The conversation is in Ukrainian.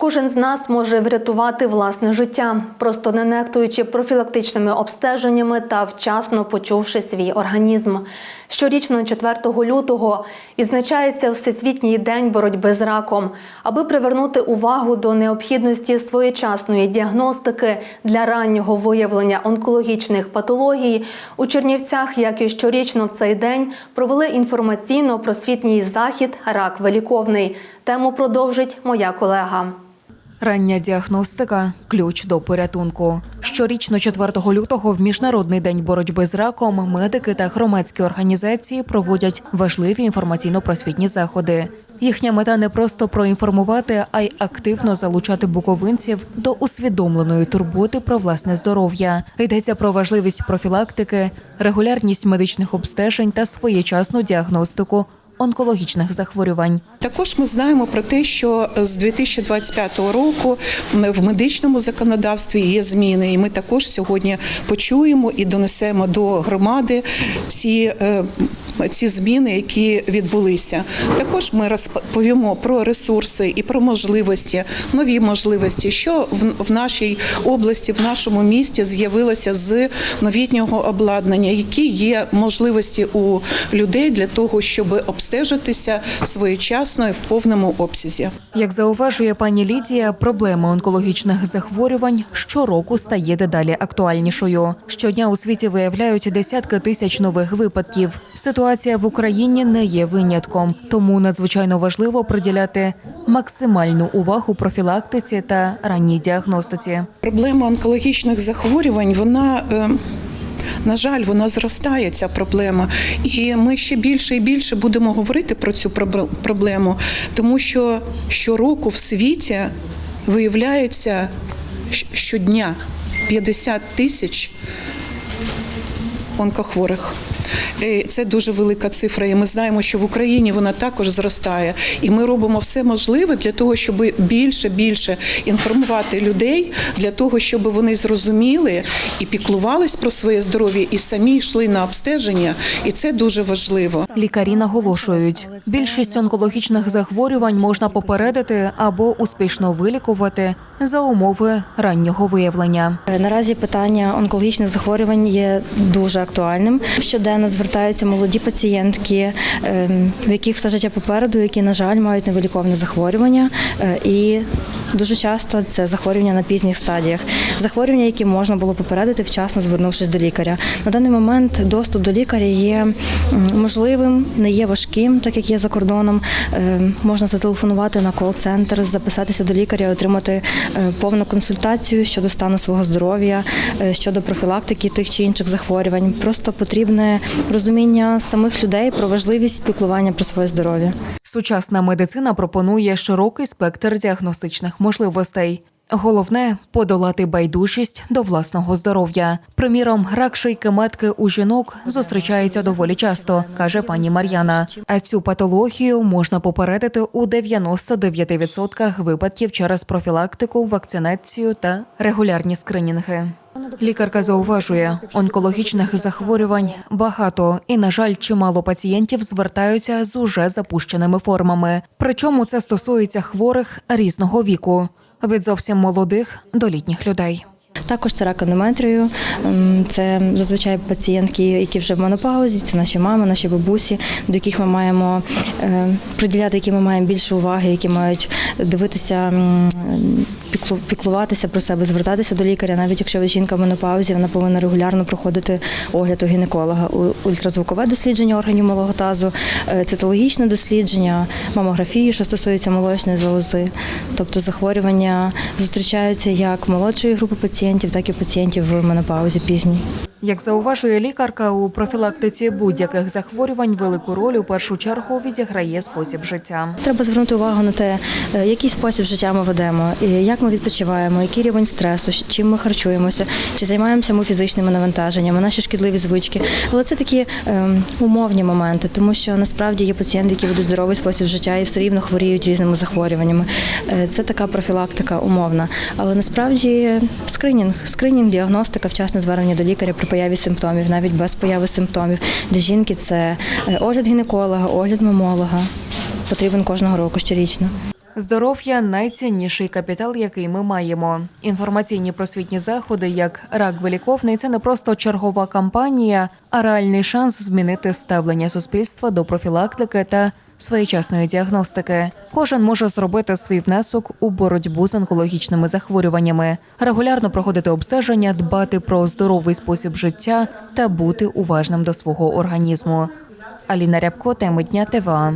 Кожен з нас може врятувати власне життя, просто не нехтуючи профілактичними обстеженнями та вчасно почувши свій організм. Щорічно 4 лютого відзначається Всесвітній день боротьби з раком, аби привернути увагу до необхідності своєчасної діагностики для раннього виявлення онкологічних патологій. У Чернівцях, як і щорічно в цей день, провели інформаційно-просвітній захід Рак виліковний. Тему продовжить моя колега. Рання діагностика ключ до порятунку. Щорічно 4 лютого в міжнародний день боротьби з раком медики та громадські організації проводять важливі інформаційно-просвітні заходи. Їхня мета не просто проінформувати, а й активно залучати буковинців до усвідомленої турботи про власне здоров'я. Йдеться про важливість профілактики, регулярність медичних обстежень та своєчасну діагностику онкологічних захворювань. Також ми знаємо про те, що з 2025 року в медичному законодавстві є зміни, і ми також сьогодні почуємо і донесемо до громади ці, е, ці зміни, які відбулися. Також ми розповімо про ресурси і про можливості, нові можливості, що в, нашій області, в нашому місті з'явилося з новітнього обладнання, які є можливості у людей для того, щоб обстежитися своєчасно і в повному обсязі. Як зауважує пані Лідія, проблема онкологічних захворювань щороку стає дедалі актуальнішою. Щодня у світі виявляють десятки тисяч нових випадків. Ситуація в Україні не є винятком, тому надзвичайно важливо приділяти максимальну увагу профілактиці та ранній діагностиці. Проблема онкологічних захворювань, вона. е, На жаль, вона зростає ця проблема, і ми ще більше і більше будемо говорити про цю пробл- проблему, тому що щороку в світі виявляється щодня 50 тисяч онкохворих. І Це дуже велика цифра, і ми знаємо, що в Україні вона також зростає. І ми робимо все можливе для того, щоб більше більше інформувати людей, для того, щоб вони зрозуміли і піклувались про своє здоров'я, і самі йшли на обстеження. І це дуже важливо. Лікарі наголошують, більшість онкологічних захворювань можна попередити або успішно вилікувати за умови раннього виявлення. Е, Наразі питання онкологічних захворювань є дуже актуальним. Щоденно звертаються молоді пацієнтки, ем, в яких все життя попереду, які, на жаль, мають невиліковне захворювання. Е, І дуже часто це захворювання на пізніх стадіях. Захворювання, які можна було попередити вчасно, звернувшись до лікаря. На даний момент доступ до лікаря є можливим, не є важким, так як є за кордоном. Е, Можна зателефонувати на кол-центр, записатися до лікаря, отримати повну консультацію щодо стану свого здоров'я, е, щодо профілактики тих чи інших захворювань. Просто потрібне розуміння самих людей про важливість спілкування про своє здоров'я. Сучасна медицина пропонує широкий спектр діагностичних можливостей. Головне подолати байдужість до власного здоров'я. Приміром, рак шийки матки у жінок зустрічається доволі часто, каже пані Мар'яна. А цю патологію можна попередити у 99% випадків через профілактику, вакцинацію та регулярні скринінги. Лікарка зауважує, онкологічних захворювань багато, і, на жаль, чимало пацієнтів звертаються з уже запущеними формами. Причому це стосується хворих різного віку від зовсім молодих до літніх людей. Також це рак ендометрію. Це зазвичай пацієнтки, які вже в менопаузі, це наші мами, наші бабусі, до яких ми маємо е, приділяти, які ми маємо більше уваги, які мають дивитися, піклуватися про себе, звертатися до лікаря. Навіть якщо жінка в менопаузі, вона повинна регулярно проходити огляд у гінеколога, ультразвукове дослідження органів малого тазу, е, цитологічне дослідження, мамографію, що стосується молочної залози. Тобто захворювання зустрічаються як молодшої групи пацієнтів, так і пацієнтів в менопаузі пізній. Як зауважує лікарка, у профілактиці будь-яких захворювань велику роль у першу чергу відіграє спосіб життя. Треба звернути увагу на те, е, який спосіб життя ми ведемо, як ми відпочиваємо, який рівень стресу, чим ми харчуємося, чи займаємося ми фізичними навантаженнями, наші шкідливі звички. Але це такі ем, умовні моменти, тому що насправді є пацієнти, які ведуть здоровий спосіб життя і все рівно хворіють різними захворюваннями. Е, Це така профілактика умовна. Але насправді скринінг, скринінг, діагностика, вчасне звернення до лікаря появі симптомів, навіть без появи симптомів. Для жінки це е, огляд гінеколога, огляд мамолога. Потрібен кожного року щорічно. Здоров'я найцінніший капітал, який ми маємо. Інформаційні просвітні заходи, як рак виліковний, це не просто чергова кампанія, а реальний шанс змінити ставлення суспільства до профілактики та своєчасної діагностики. Кожен може зробити свій внесок у боротьбу з онкологічними захворюваннями, регулярно проходити обстеження, дбати про здоровий спосіб життя та бути уважним до свого організму. Аліна Рябко, теми дня ТВА.